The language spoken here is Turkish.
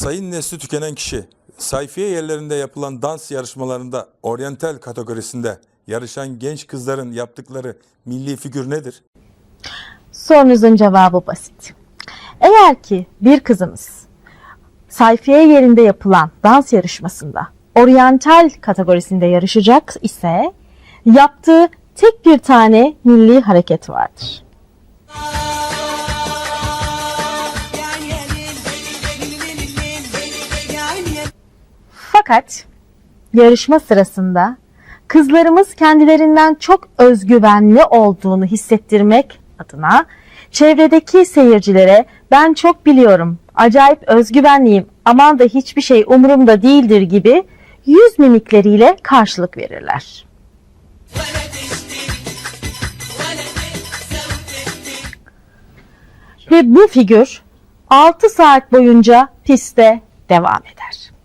Sayın nesli tükenen kişi, sayfiye yerlerinde yapılan dans yarışmalarında oryantal kategorisinde yarışan genç kızların yaptıkları milli figür nedir? Sorunuzun cevabı basit. Eğer ki bir kızımız sayfiye yerinde yapılan dans yarışmasında oryantal kategorisinde yarışacak ise yaptığı tek bir tane milli hareket vardır. Fakat yarışma sırasında kızlarımız kendilerinden çok özgüvenli olduğunu hissettirmek adına çevredeki seyircilere ben çok biliyorum, acayip özgüvenliyim, aman da hiçbir şey umurumda değildir gibi yüz mimikleriyle karşılık verirler. Ve bu figür 6 saat boyunca pistte devam eder.